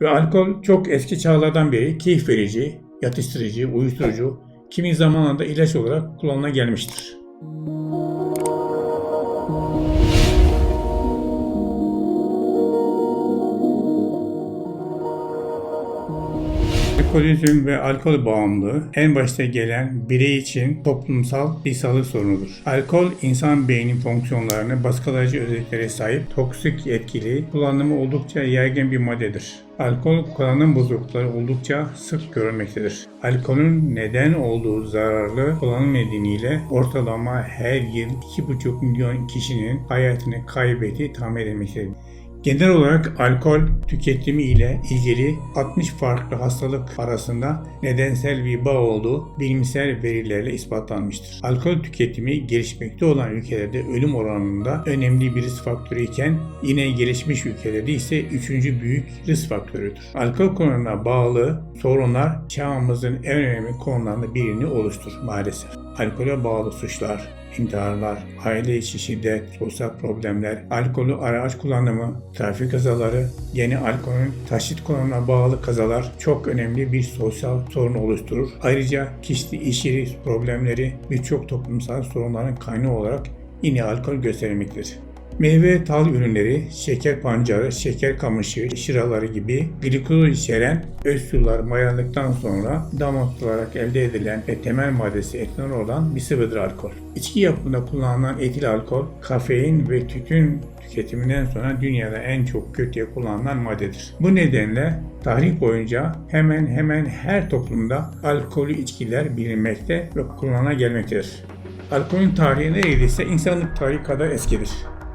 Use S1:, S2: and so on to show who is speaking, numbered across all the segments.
S1: Ve alkol çok eski çağlardan beri keyif verici, yatıştırıcı, uyuşturucu, kimi zamanında ilaç olarak kullanıla gelmiştir. Alkolizm ve alkol bağımlılığı en başta gelen birey için toplumsal bir sağlık sorunudur. Alkol insan beynin fonksiyonlarını baskılayıcı özelliklere sahip toksik etkili, kullanımı oldukça yaygın bir maddedir. Alkol kullanım bozuklukları oldukça sık görülmektedir. Alkolün neden olduğu zararlı kullanım nedeniyle ortalama her yıl 2,5 milyon kişinin hayatını kaybettiği tahmin edilmektedir. Genel olarak alkol tüketimi ile ilgili 60 farklı hastalık arasında nedensel bir bağ olduğu bilimsel verilerle ispatlanmıştır. Alkol tüketimi gelişmekte olan ülkelerde ölüm oranında önemli bir risk faktörü iken yine gelişmiş ülkelerde ise üçüncü büyük risk faktörüdür. Alkol konusuna bağlı sorunlar çağımızın en önemli konularından birini oluştur maalesef. Alkole bağlı suçlar, intiharlar, aile içi şiddet, sosyal problemler, alkolü araç kullanımı, trafik kazaları, yeni alkolün taşıt kullanımına bağlı kazalar çok önemli bir sosyal sorun oluşturur. Ayrıca kişi iş problemleri birçok toplumsal sorunların kaynağı olarak yine alkol gösterilmektedir. Meyve tal ürünleri, şeker pancarı, şeker kamışı, şıraları gibi glikoz içeren öz sular mayalandıktan sonra damlatılarak elde edilen ve temel maddesi etanol olan bir sıvıdır alkol. İçki yapımında kullanılan etil alkol, kafein ve tütün tüketiminden sonra dünyada en çok kötüye kullanılan maddedir. Bu nedenle tarih boyunca hemen hemen her toplumda alkolü içkiler bilinmekte ve kullanıla gelmektedir. Alkolün tarihi neredeyse insanlık tarihi kadar eskidir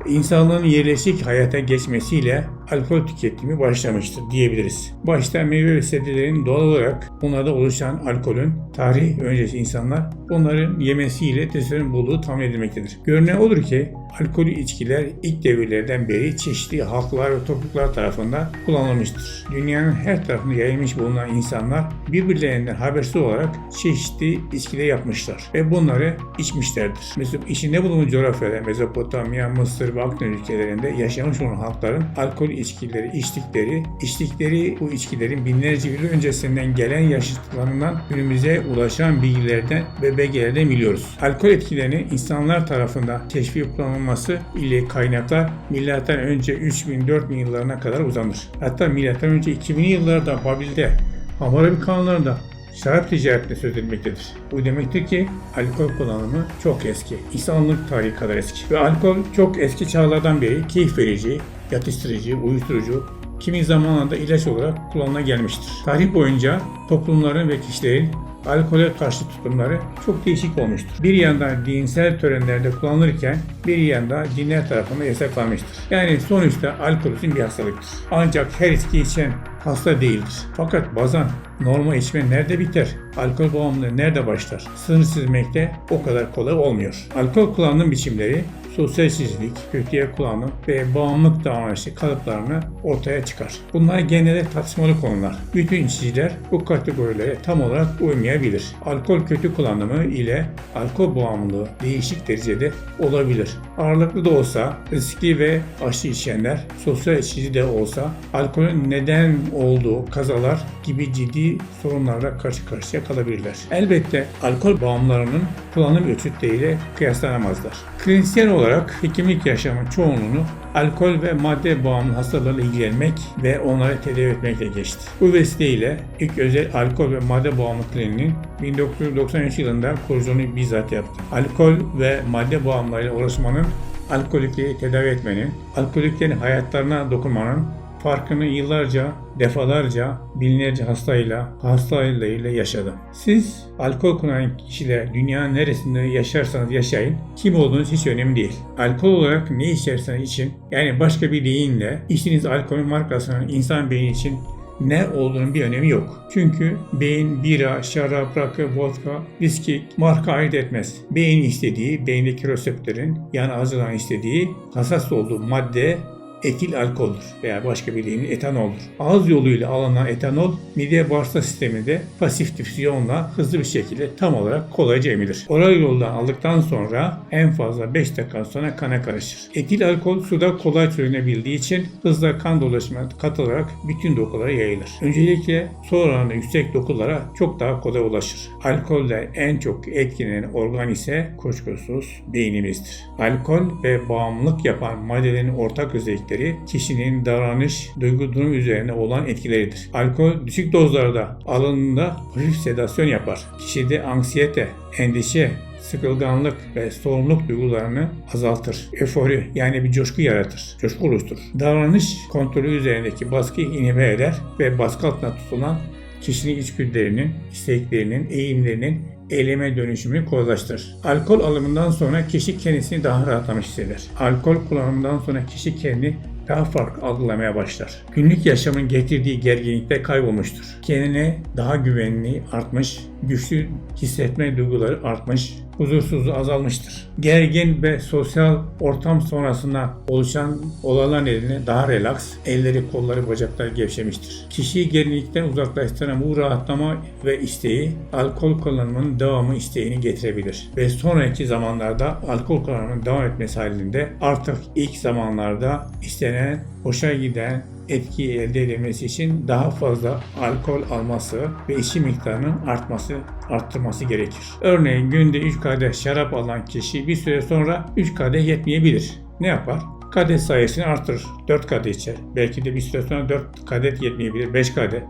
S1: insanlığın yerleşik hayata geçmesiyle alkol tüketimi başlamıştır diyebiliriz. Başta meyve ve sebzelerin doğal olarak bunlarda oluşan alkolün tarih öncesi insanlar onların yemesiyle testosteron bulduğu tahmin edilmektedir. Görünen olur ki alkolü içkiler ilk devirlerden beri çeşitli halklar ve topluluklar tarafından kullanılmıştır. Dünyanın her tarafında yayılmış bulunan insanlar birbirlerinden habersiz olarak çeşitli içkiler yapmışlar ve bunları içmişlerdir. Mesela içinde bulunduğu coğrafyada Mezopotamya, Mısır ve Akdeniz ülkelerinde yaşamış olan halkların alkol içkileri içtikleri, içtikleri bu içkilerin binlerce yıl öncesinden gelen yaşıtlarından günümüze ulaşan bilgilerden ve belgelerden biliyoruz. Alkol etkilerini insanlar tarafından keşfi kullanılması ile kaynaklar milattan önce 3000-4000 yıllarına kadar uzanır. Hatta milattan önce 2000 yıllarda Babil'de Hammurabi kanunlarında şarap ticaretine söz edilmektedir. Bu demektir ki alkol kullanımı çok eski. İnsanlık tarihi kadar eski. Ve alkol çok eski çağlardan beri keyif verici, yatıştırıcı, uyuşturucu, kimi zamanında ilaç olarak kullanıla gelmiştir. Tarih boyunca toplumların ve kişilerin alkole karşı tutumları çok değişik olmuştur. Bir yandan dinsel törenlerde kullanılırken bir yanda dinler tarafından yasaklanmıştır. Yani sonuçta alkolizm bir hastalıktır. Ancak her içki içen hasta değildir. Fakat bazen normal içme nerede biter? Alkol bağımlılığı nerede başlar? Sınır çizmekte o kadar kolay olmuyor. Alkol kullanım biçimleri sosyal işsizlik, kötüye kullanım ve bağımlılık davranışı kalıplarını ortaya çıkar. Bunlar genelde tartışmalı konular. Bütün içiciler bu kategorilere tam olarak uymayabilir. Alkol kötü kullanımı ile alkol bağımlılığı değişik derecede olabilir. Ağırlıklı da olsa riskli ve aşı içenler, sosyal içici de olsa alkolün neden olduğu kazalar gibi ciddi sorunlarla karşı karşıya kalabilirler. Elbette alkol bağımlılarının kullanım ölçütleriyle kıyaslanamazlar. Klinisyen olarak hekimlik yaşamın çoğunluğunu alkol ve madde bağımlı hastalarla ilgilenmek ve onları tedavi etmekle geçti. Bu vesileyle ilk özel alkol ve madde bağımlı kliniğinin 1993 yılında kuruculuğunu bizzat yaptı. Alkol ve madde bağımlılığıyla uğraşmanın alkolikliği tedavi etmenin, alkoliklerin hayatlarına dokunmanın farkını yıllarca, defalarca, binlerce hastayla, hastayla yaşadım. Siz alkol kullanan kişiler dünyanın neresinde yaşarsanız yaşayın, kim olduğunuz hiç önemli değil. Alkol olarak ne içerseniz için, yani başka bir deyimle içtiğiniz alkolün markasının insan beyni için ne olduğunun bir önemi yok. Çünkü beyin bira, şarap, rakı, vodka, viski marka ayırt etmez. Beyin istediği, beyindeki reseptörün yani ağzından istediği hassas olduğu madde etil alkoldür veya başka bir deyimle etanoldur. Ağız yoluyla alınan etanol mide bağırsak sisteminde pasif difüzyonla hızlı bir şekilde tam olarak kolayca emilir. Oral yoldan aldıktan sonra en fazla 5 dakika sonra kana karışır. Etil alkol suda kolay çözünebildiği için hızla kan dolaşımına katılarak bütün dokulara yayılır. Öncelikle su oranı yüksek dokulara çok daha kolay ulaşır. Alkolle en çok etkilenen organ ise kuşkusuz beynimizdir. Alkol ve bağımlılık yapan maddelerin ortak özellikleri kişinin davranış, duygu durum üzerine olan etkileridir. Alkol düşük dozlarda alındığında hafif sedasyon yapar. Kişide anksiyete, endişe, sıkılganlık ve sorumluluk duygularını azaltır. Eufori yani bir coşku yaratır. Coşku oluşturur. Davranış kontrolü üzerindeki baskıyı inhibe eder ve baskı altında tutulan kişinin içgüdülerinin, isteklerinin, eğilimlerinin eyleme dönüşümünü kolaylaştırır. Alkol alımından sonra kişi kendisini daha rahatlamış hisseder. Alkol kullanımından sonra kişi kendini daha farklı algılamaya başlar. Günlük yaşamın getirdiği gerginlikler kaybolmuştur. Kendine daha güvenli artmış, güçlü hissetme duyguları artmış, huzursuzluğu azalmıştır. Gergin ve sosyal ortam sonrasında oluşan olaylar nedeniyle daha relax, elleri, kolları, bacakları gevşemiştir. Kişiyi gerginlikten uzaklaştıran bu rahatlama ve isteği alkol kullanımının devamı isteğini getirebilir. Ve sonraki zamanlarda alkol kullanımının devam etmesi halinde artık ilk zamanlarda istenen, hoşa giden, etki elde edilmesi için daha fazla alkol alması ve içki miktarının artması, arttırması gerekir. Örneğin günde 3 kadeh şarap alan kişi bir süre sonra 3 kadeh yetmeyebilir. Ne yapar? Kadeh sayısını artırır. 4 kadeh içer. Belki de bir süre sonra 4 kadeh yetmeyebilir. 5 kadeh.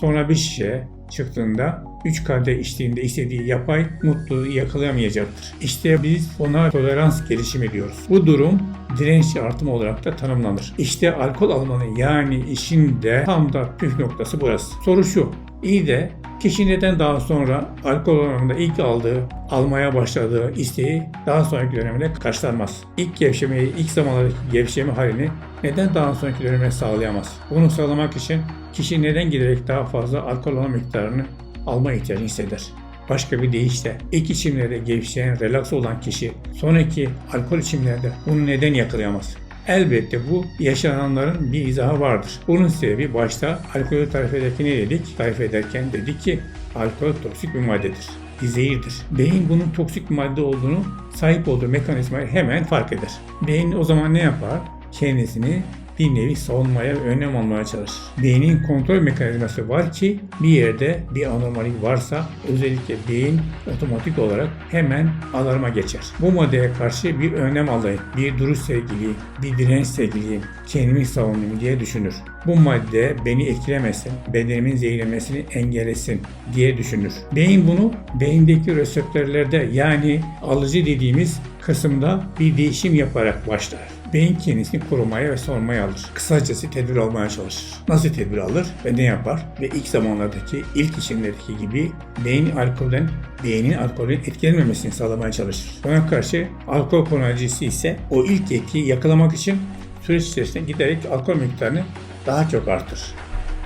S1: Sonra bir şişe çıktığında 3 kadeh içtiğinde istediği yapay mutluluğu yakalayamayacaktır. İşte biz ona tolerans gelişimi diyoruz. Bu durum direnç artımı olarak da tanımlanır. İşte alkol almanın yani işin de tam da püf noktası burası. Soru şu. İyi de kişi neden daha sonra alkol oranında ilk aldığı, almaya başladığı isteği daha sonraki dönemde karşılanmaz? İlk gevşemeyi, ilk zamanlardaki gevşeme halini neden daha sonraki döneme sağlayamaz? Bunu sağlamak için kişi neden giderek daha fazla alkol alma miktarını alma ihtiyacını hisseder? Başka bir deyişle ilk içimlerde gevşeyen, relax olan kişi sonraki alkol içimlerde bunu neden yakalayamaz? Elbette bu yaşananların bir izahı vardır. Bunun sebebi başta alkolü tarif ederken ne dedik? Tarif ederken dedik ki alkol toksik bir maddedir. Bir zehirdir. Beyin bunun toksik bir madde olduğunu sahip olduğu mekanizmayı hemen fark eder. Beyin o zaman ne yapar? Kendisini bir nevi savunmaya önlem almaya çalışır. Beynin kontrol mekanizması var ki bir yerde bir anormalik varsa özellikle beyin otomatik olarak hemen alarma geçer. Bu maddeye karşı bir önlem alayım, bir duruş sergileyim, bir direnç sergileyim, kendimi savunayım diye düşünür. Bu madde beni etkilemesin, bedenimin zehirlenmesini engellesin diye düşünür. Beyin bunu beyindeki reseptörlerde yani alıcı dediğimiz kısımda bir değişim yaparak başlar beyin kendisini korumaya ve savunmaya alır. Kısacası tedbir almaya çalışır. Nasıl tedbir alır ve ne yapar? Ve ilk zamanlardaki, ilk işlemlerdeki gibi beyin alkolden, beynin alkolden etkilenmemesini sağlamaya çalışır. Buna karşı alkol kullanıcısı ise o ilk etkiyi yakalamak için süreç içerisinde giderek alkol miktarını daha çok artır.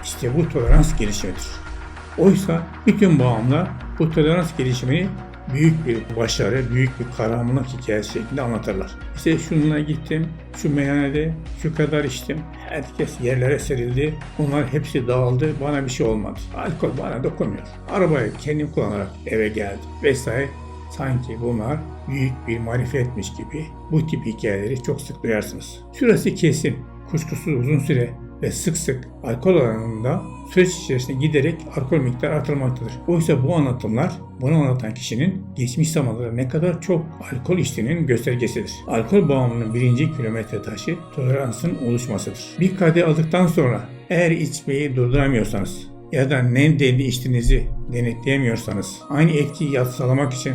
S1: İşte bu tolerans gelişimidir. Oysa bütün bağımlılar bu tolerans gelişimini büyük bir başarı, büyük bir kahramanlık hikayesi şeklinde anlatırlar. İşte şununla gittim, şu meyhanede şu kadar içtim, herkes yerlere serildi, onlar hepsi dağıldı, bana bir şey olmadı. Alkol bana dokunmuyor. Arabayı kendim kullanarak eve geldim vesaire. Sanki bunlar büyük bir marifetmiş gibi bu tip hikayeleri çok sık duyarsınız. Şurası kesin, kuşkusuz uzun süre ve sık sık alkol oranında süreç içerisinde giderek alkol miktarı artırmaktadır. Oysa bu anlatımlar bunu anlatan kişinin geçmiş zamanlarda ne kadar çok alkol içtiğinin göstergesidir. Alkol bağımlılığının birinci kilometre taşı toleransın oluşmasıdır. Bir kadeh aldıktan sonra eğer içmeyi durduramıyorsanız ya da ne denli içtiğinizi denetleyemiyorsanız aynı etkiyi yatsalamak için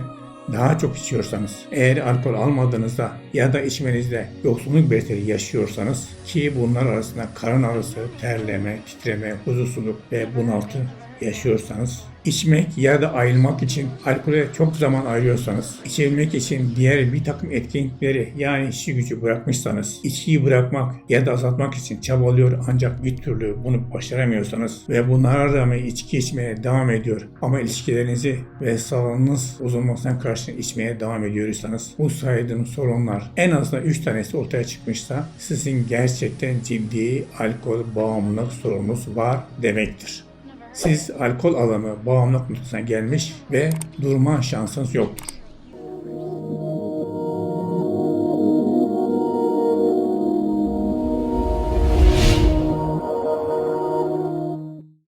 S1: daha çok içiyorsanız, eğer alkol almadığınızda ya da içmenizde yoksunluk belirtileri yaşıyorsanız ki bunlar arasında karın ağrısı, terleme, titreme, huzursuzluk ve bunaltı yaşıyorsanız İçmek ya da ayılmak için alkole çok zaman ayırıyorsanız, içebilmek için diğer bir takım etkinlikleri yani işi gücü bırakmışsanız, içkiyi bırakmak ya da azaltmak için çabalıyor ancak bir türlü bunu başaramıyorsanız ve bunlara rağmen içki içmeye devam ediyor ama ilişkilerinizi ve sağlığınız bozulmasına karşı içmeye devam ediyorsanız bu saydığım sorunlar en azından 3 tanesi ortaya çıkmışsa sizin gerçekten ciddi alkol bağımlılık sorununuz var demektir. Siz alkol alımı bağımlılık noktasına gelmiş ve durma şansınız yoktur.